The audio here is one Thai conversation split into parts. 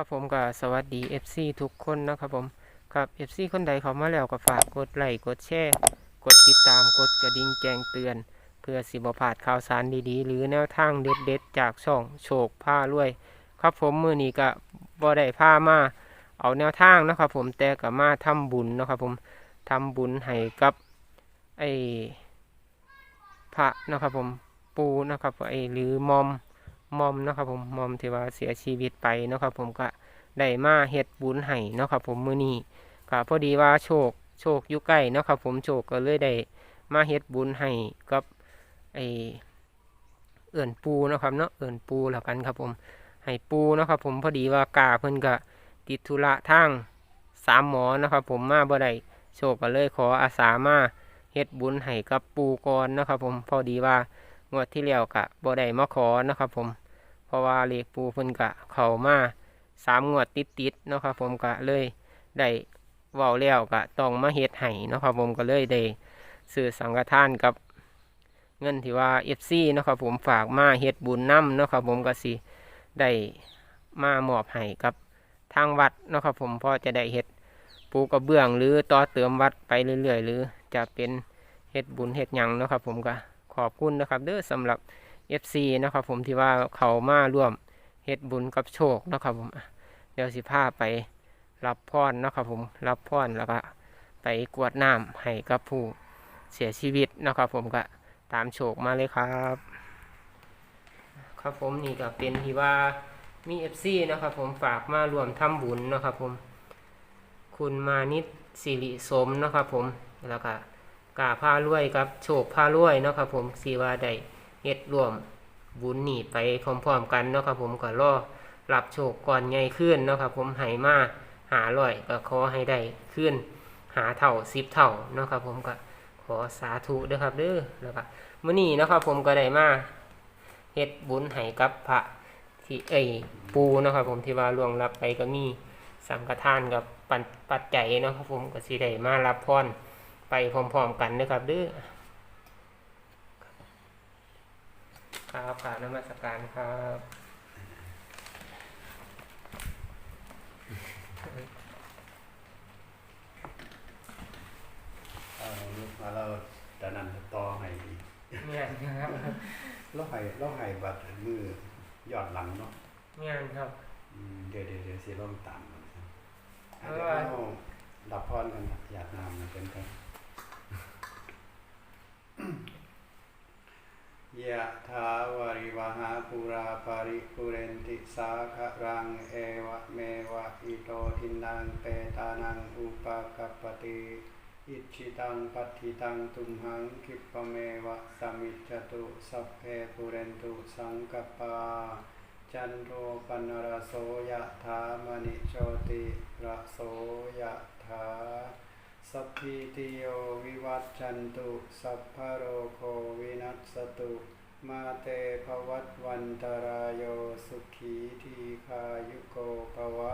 ครับผมก็สวัสดี FC ทุกคนนะครับผมครับ FC คนใดเข้ามาแล้วก็ฝากกดไลค์กดแชร์กดติดตามกดกระดิ่งแจ้งเตือน เพื่อสิบพลาดข่าวสารดีๆ หรือแนวทางเด็ดๆ จากช่องโชคผ้ารวย ครับผมมือนี้ก็บ่ได้ผ้ามาเอาแนวทางนะครับผมแต่ก็มาทำบุญนะครับผมทำบุญให้กับไอ้พระนะครับผมปูนะครับไอ้หรือมอม มอมเนาะครับผมมอมที่ว่าเสียชีวิตไปเนาะครับผมก็ได้มาเฮ็ดบุญให้เนาะครับผมมื้อนี้ก็พอดีว่าโชคโชคอยู่ใกล้เนาะครับผมโชคก็เลยได้มาเฮ็ดบุญให้กับไอเอิ่นปูเนาะครับเนาะเอิ่นปูแล้วกันครับผมให้ปูเนาะครับผมพอดีว่ากาเพิ่นก็ติดธุระทางสามหมอเนาะครับผมมาบ่ได้โชคก็เลยขออาสามาเฮ็ดบุญให้กับปูก่อนเนาะครับผมพอดีว่า งวดที่แล้วก็บ่ได้มาขอเนาะครับผมเพราะว่าเลขปูเพิ่นกะเข้ามาสามงวดติดๆเนาะครับผมก็เลยได้เว้าแล้วก็ต้องมาเฮ็ดให้เนาะครับผมก็เลยได้ซื้อสังฆทานกับเงินที่ว่า FC เนาะครับผมฝากมาเฮ็ดบุญนํเนาะครับผมก็สิได้มามอบให้กับทางวัดเนาะครับผมเพอจะได้เฮ็ดปูกระเบื้องหรือต่อเติมวัดไปเรื่อยๆ หรือจะเป็นเฮ็ดบุญเฮ็ดหยังเนาะครับผมก็ ขอบคุณนะครับ เด้อสำหรับ FC นะครับ ผมที่ว่าเขามาร่วมเฮ็ดบุญกับโชคนะครับผมเดี๋ยวสิพาไปรับพรนะครับผมรับพรแล้วก็ไปกวดน้ำให้กับผู้เสียชีวิตนะครับผมก็ตามโชคมาเลยครับ ครับผมนี่ก็เป็นที่ว่ามี FC นะครับผมฝากมาร่วมทำบุญนะครับผมคุณมานิดสิริสมนะครับผมแล้วก็ กาพารวยกับโชคพารวยเนาะครับผมสีว่าได้เฮ็ดรวมบุญหนีไปพร้อมๆกันเนาะครับผมก็รอรับโชคก่อนใหญ่ขึ้นเนาะครับผมให้มาหาร้อยก็ขอให้ได้ขึ้น หาเท่าสิบเท่าเนาะครับผมก็ขอสาธุด้อครับเด้อแล้วก็มื้อนี้เนาะครับผมก็ได้มาเฮ็ดบุญให้กับพระที่เอ้ปูเนาะครับผมที่ว่าล่วงรับไปก็มีสังฆทานกับปัจจัยเนาะครับผมก็สิได้มารับพร ไปพร้อมๆกันเด้อครับเด้อครับกราบนมัสการครับเอาลูกมาเราจะนันต่อให้อีกงานครับเราให้เราให้บัตรมือยอดหลังเนาะงานครับอืมเดี๋ยวเดี๋ยวเดี๋ยวสิลองตามมันครับเออเดี๋ยวเราดับพรกันนะอยากนำนะเป็นกัน ยะถาวริวหาปุราปาริปุเรนติสาครังเอวะเมวะอิโตทินังเปตานังอุปกัปปติอิชิตังปัฏฐิตังตุมหังคิปเมวะสมิจตุสัพเพปุเรนตุสังกปปาจันโทปนรโสยะถามณิโชติระโสยะถา สัพพิติโยวิวัตชันตุ สัพพะโรโควินัสตุ มาเตภวัตวันตรายโยสุขีทีคายุโกภวะ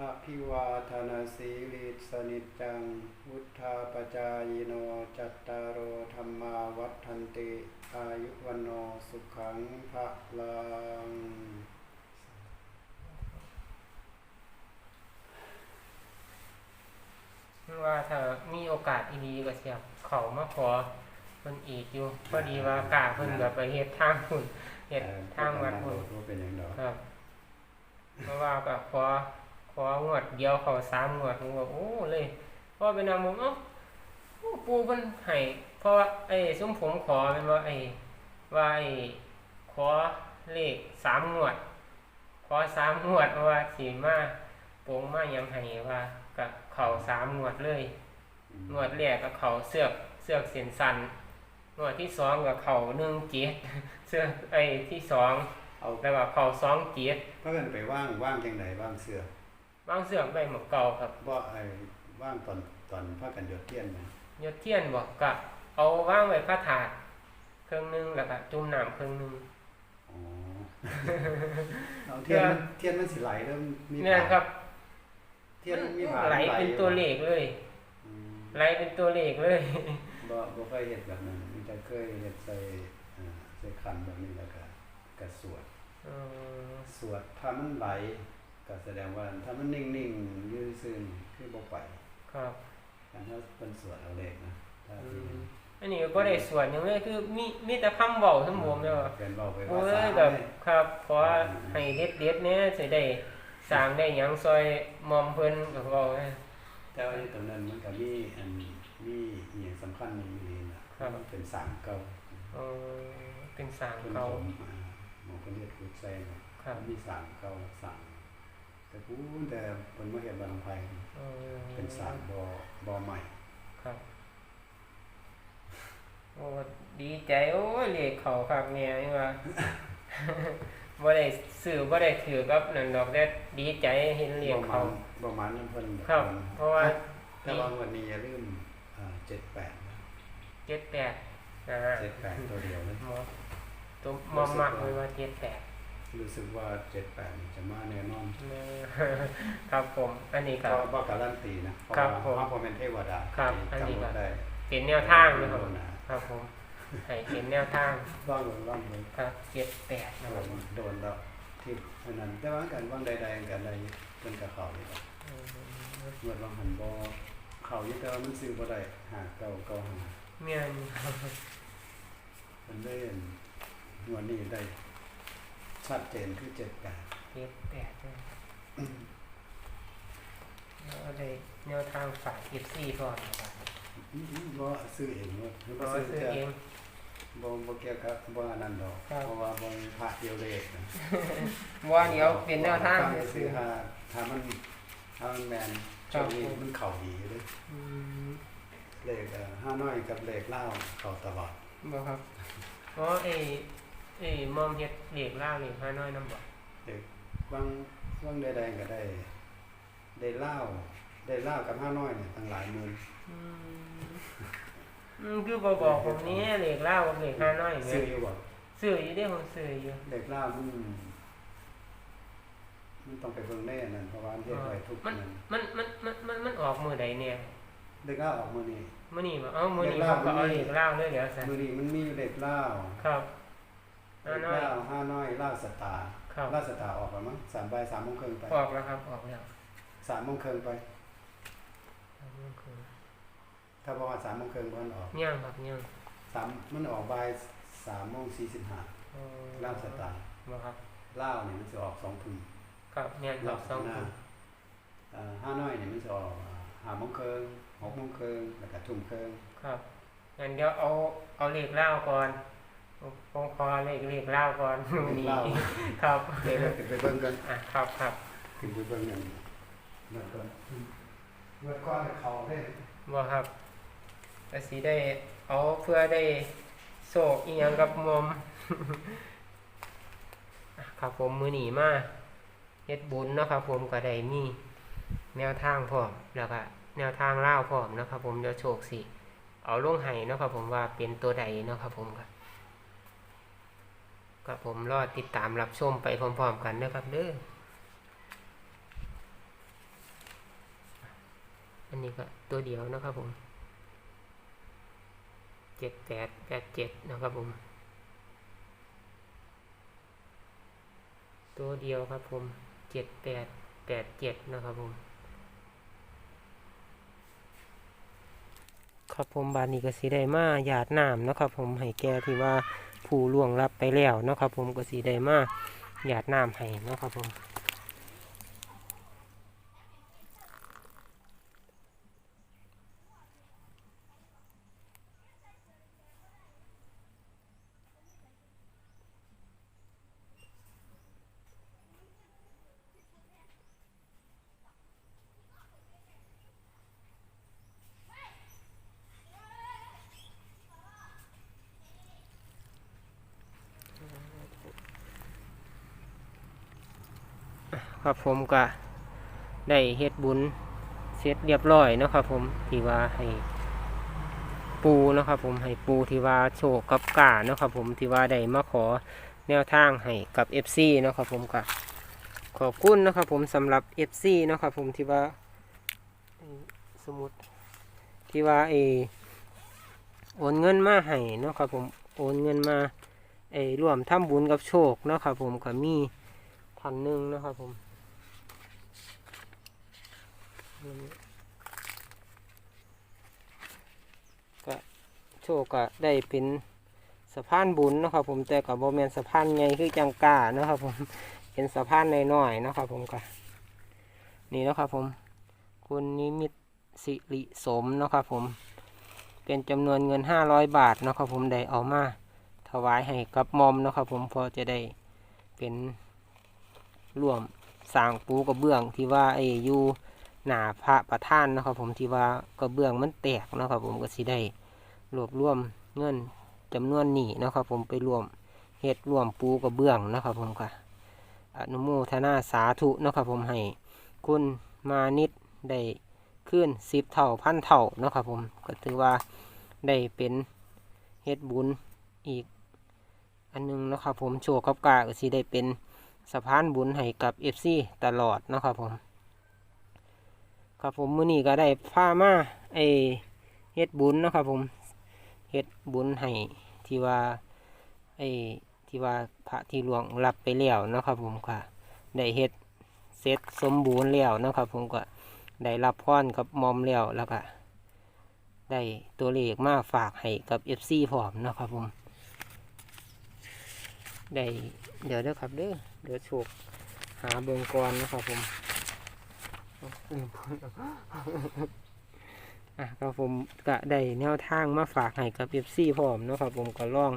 อภิวาทนาสีลิสนิจจัง วุธาปจายโนจัตตารโอธรรมาวัฏันติ อายุวันโนสุขังภะลัง ว่าถ้ามีโอกาสอีดีก็เสียเขามาขอเพิ่นอีกอยู่พอดีว่ากาเพิ่นก็ไปเฮ็ดทางหุ่นเฮ็ดทางวัดหุ่นว่าเป็นอย่างดอกครับเพราะว่าก็ขอของวดเดียวเขาสามงวดผมว่าโอ้เลยเพราะเป็นนางผมเอ้าโอ้ปูเพิ่นให้เพราะว่าไอ้ซุ้มผมขอเป็นว่าไอ้ว่าไอ้ขอเลขสามงวดขอสามงวดเพราะว่าสีมาโปงมายังให้ว่า กับเขาสามงวดเลยงวดแรกกับเขาเสือกเสือกเส้นสันงวดที่สองกับเขาหนึ่งเจ็ดเสือกไอ้ที่สองเอาแล้วก็เขาสองเจ็ดพากันไปว่างว่างจังไดว่างเสื้อบางเสือกใบหมกเก่าครับบ่ไอ้ว่างตอนตอนพากันหยดเทียนนะยศเทียนบอกกะเอาว่างไว้พระถาดเครื่องหนึงแล้วก็จุ่มน้ำเครื่องหนึงอ๋อเอาเทียนมันเทียนมันสิไหลเริ่มมีเนี่ยครับเทียนมันมีผาไหลเป็นตัวเลขเลยอืมไหลเป็นตัวเลขเลยบ่บ่เคยเห็นแบบนั้นมีแต่เคยเห็นใส่อ่าใส่ขันแบบนี้แล้วก็ก็สวดอืมสวดถ้ามันไหลก็แสดงว่าถ้ามันนิ่งๆยืดซื่นคือบ่ไปครับการถ้าเป็นสวดเอาเลขนะถ้าอืที่มอันนี้ก็บ่ได้สวดหยังเลยคือมีมีแต่คำเว้าทั้งหมดเด้อเป็นเบาไปโอ้ว่ายสาแบบเนี่ยครับขอให้เด็ดเด็ดๆเนี่ยสิได้ สร้างได้หยังซอยหมอมเพิ่นก็เว้าแม่แต่ว่าในตรงนั้นมันก็มีอันมีอหย่างสำคัญในอยู่นี่นะครับ มันเป็นสามเก่าเออเป็นสร้างเป็นเขาผมอ่าหมอคนเรียกคุดใส่เนาะครับ มีสามเก่าสามแต่พูดแต่เป็นมาเห็นบางไพเออเป็นสามบอบอใหม่ ครับ โอ้ดีใจโอ้ยเลขเขาคักแน่นี่ว่า บ่ได้ซื้อบ่ได้ถือกับนั่นดอกแต่ดีใจเห็นเลขเขาประมาณนั้นเพิ่นครับ เพราะว่าแต่ว่าวันนี้อย่าลืมอ่าเจ็ดแปดเจ็ดแปดนะฮะเจ็ดแปดตัวเดียวเลยหมอตัวมอมมักเลยว่าเจ็ดแปดรู้สึกว่าเจ็ดแปดจะมาแน่นอนเออครับผมอันนี้เพครับราะว่าการันตีนะเพราะครับว่าผมเพราะว่าเป็นเทวดาครับที่อันนี้กำหนครัดบได้เป็นแนวทางนะครับโดนนะครับผม ให้เป็นแนวทางร่องลงร่องลงครับเจ็ดแปดนะครับโดนแล้วที่อันนั้นแต่ว่ากันว่างใดๆกันใดเป็นกับเขาเลยครับอืมเมื่อลองหันบอเขาอยู่แต่ว่ามันซื้อบ่ได้หาเก่าเก่าหาเมียนครับมันได้เห็นงวดนี้ได้ชัดเจนคือเจ็ดแปดเจ็ดแปดนะครับแล้วได้แนวทางฝากเอฟซีก่อนนะครับ บ่ซื้อเองว่าหรือบ่ซื้อซื้อจะเอง บ่บ่เกี่ยวกับบ่อันนั้นดอกครับ เพราะว่าบ่มีพระเดียวเลขนะว่าเดี๋ยวเป็นแนวทางซื้ซื้ออ ถ้าถ้ามันถ้ามันแมนครัช่วบ งนี้มันเข้าดีอยู่เด้ออืมเลขเอ่อห้าน้อยกับเลขเล่าวเข้าตลอดบ่ครับอ๋อเอเอมอมเฮ็ดเหล็กล่างเหล็กห้าน้อยน้ำบ่เลขบางบางใดๆก็ได้ ได้เล่าวได้เล่าวกับห้าน้อยเนี่ยตั้งหลายหมื่น อืม อืมคือบ่บอกผมนี้เหล็กล่างกับเหล็กห้าน้อยเนี่ซื้อยอยู่บ่ซื้ออยู่เด้ผมซื้ออยู่เลขเล่าวมันมันต้องไปเบิ่งแน่นั่นเพราะว่ามันเฮ็ดไว้ทุกมันนั้นมันมันมันมันมันออกมื้อใดเนี่ยเลขเล่าวออกมื้อนี้ มื้อนี้บ่เอ้ามื้อนี้เหล็กเขาลาวก็เอามื้อนี้เหล็กล่างเลยเดี๋ยวซะมื้อนี้มันมีเลขเล่าวครับเลห้าขน้อยเล่าวห้าน้อยเล่าวสตาร์ครับเล่าวสตาร์ออกแล้วมั้งสามใบสามโมงครึ่งไปออกแล้วครับออกแล้วสามโมงครึ่งไปสามโมงครึ่ง ถ้าบอกว่าสามโมงครึ่งมันออกย่างครับย่างสามมันออกบ่ายสามโมงสี่สิบห้าอ๋อเล่าวสตาร์บ่ครับเล่าวเนี่ยมันจะออกสองทุ่มครับแม่นคเล่ารับวสองหน้าคนเอ่อห้าน้อยเนี่ยมันจะออกห้าโมงครึ่งหกโมงครึ่งแล้วก็ทุ่มครึ่งครับงั้นเดี๋ยวเอาเอาเหล็กล่างก่อนผมขอเหล็กเหล็กล่างก่อนมื้อนี้เล่าวครับเดี๋ยวเราไปเบิ่งกันอะครับครับถึงไปเบิ่งกันเมื่อก่อนเมื่อก่อนเขาเล่นบ่ครับ ก็สิได้เอาเพื่อได้โศกอีหยังกับมอมอะครับผมมือหนีมาเฮ็ดบุญนะครับผมก็ได้มีแนวทางพร้อมแล้วก็แนวทางเล่าพร้อมนะครับผมเดี๋ยวโชคสิเอาลงให้นะครับผมว่าเป็นตัวใดนะครับผมครับกับผมรอติดตามรับชมไปพร้อมๆกันนะครับเด้ออันนี้ก็ตัวเดียวนะครับผม เจ็ดแปดแปดเจ็ดนะครับผม ตัวเดียวครับผมเจ็ดแปดแปดเจ็ดนะครับผม ครับผมบานนี้ก็สิได้มาหยาดน้ำนะครับผมให้แกที่ว่าผู้ล่วงรับไปแล้วนะครับผมก็สิได้มาหยาดน้ำให้นะครับผม ครับผมก็ได้เฮ็ดบุญเสร็จเรียบร้อยนะครับผมที่ว่าให้ปูนะครับผมให้ปูที่ว่าโชคกับกานะครับผมที่ว่าได้มาขอแนวทางให้กับ FC นะครับผมก็ขอบคุณนะครับผมสำหรับ FC นะครับผมที่ว่าสมุดที่ว่าเอโอนเงินมาให้นะครับผมโอนเงินมาเออร่วมทำบุญกับโชคนะครับผมก็มีพันหนึ่งนะครับผม ก็โชคก็ได้เป็นสะพานบุญนะครับผมแต่กับโบแมนสะพานใหญ่คือจังกานะครับผมเป็นสะพานน้อยๆนะครับผมก็นี่นะครับผม คุณนิมิตสิริสมนะครับผม เป็นจำนวนเงิน 500 บาทนะครับผมได้เอามาถวายให้กับมอมนะครับผมพอจะได้เป็นร่วมสร้างปูกระเบื้องที่ว่าไอ้อยู่ หนาพระประธานนะครับผมที่ว่ากระเบื้องมันแตกนะครับผมก็สิได้รวบรวมเงินจำนวนนี้นะครับผมไปรวมเฮ็ดรวมปูกระเบื้องนะครับผมค่ะอนุโมทนาสาธุนะครับผมให้คุณมานิดได้ขึ้นสิบเท่าพันเท่านะครับผมก็ถือว่าได้เป็นเฮ็ดบุญอีกอันหนึงนะครับผมโชว์กับกาก็สิได้เป็นสะพานบุญให้กับเอฟซีตลอดนะครับผม ครับผมมื้อนี้ก็ได้พามาไอเฮ็ดบุญเนาะครับผมเฮ็ดบุญให้ที่ว่าไอที่ว่าพระที่หลวงรับไปแล้วเนาะครับผมค่ะได้เฮ็ดเสร็จสมบูรณ์แล้วเนาะครับผมก็ได้รับพรกับมอมแล้วแล้วก็ได้ตัวเลขมาฝากให้กับ FC พร้อมเนาะครับผมได้เดี๋ยวเด้อครับเด้อเดี๋ยวโชคหาเบิงก่อนนะครับผม อะครับผมก็ได้แนวทางมาฝากให้กับเอฟซีพร้อมนะครับผมก็ลอง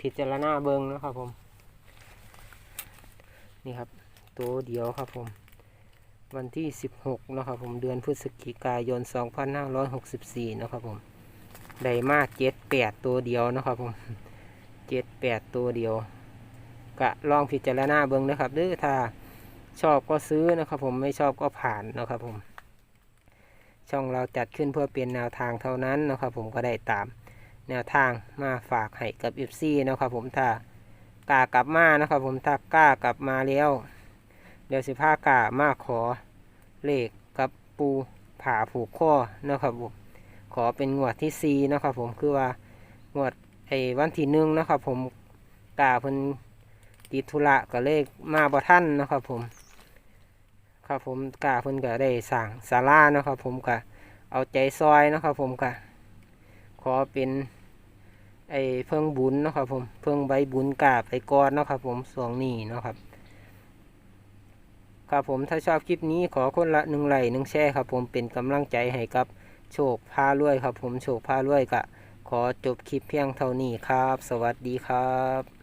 พิจารณาเบิงนะครับผม นี่ครับ ตัวเดียวครับผม วันที่ 16นะครับผมเดือนพฤศจิกายน 2564นาะครับผมได้มากเจ็ดแปดตัวเดียวนะครับผมเจ็ดแปดตัวเดียวก็ลองพิจารณาเบิ้งนะครับเด้อถ้า ชอบก็ซื้อนะครับผมไม่ชอบก็ผ่านนะครับผม ช่องเราจัดขึ้นเพื่อเป็นแนวทางเท่านั้นนะครับผมก็ได้ตามแนวทางมาฝากให้กับ FC นะครับผมถ้ากล้ากลับมานะครับผมถ้ากล้ากลับมาแล้ว เดี๋ยวสิพากล้ามาขอเลขกับปูผ่าผูกข้อนะครับผมขอเป็นงวดที่ 4 นะครับผมคือว่างวดไอ้วันที่หนึ่งนะครับผมกล้าเพิ่นติดธุระก็เลยมาบ่ท่านนะครับผม ครับผมกาเพิ่นก็ได้สั่งศาลาเนาะครับผมก็เอาใจซอยเนาะครับผมก็ขอเป็นไอเพิ่งบุญเนาะครับผมเพิ่งใบบุญกาไปก่อนเนาะครับผมสวงนี้เนาะครับครับผมถ้าชอบคลิปนี้ขอคนละหนึ่งไลค์หนึ่งแชร์ครับผมเป็นกำลังใจให้กับโชคพารวยครับผมโชคพารวยก็ขอจบคลิปเพียงเท่านี้ครับ สวัสดีครับ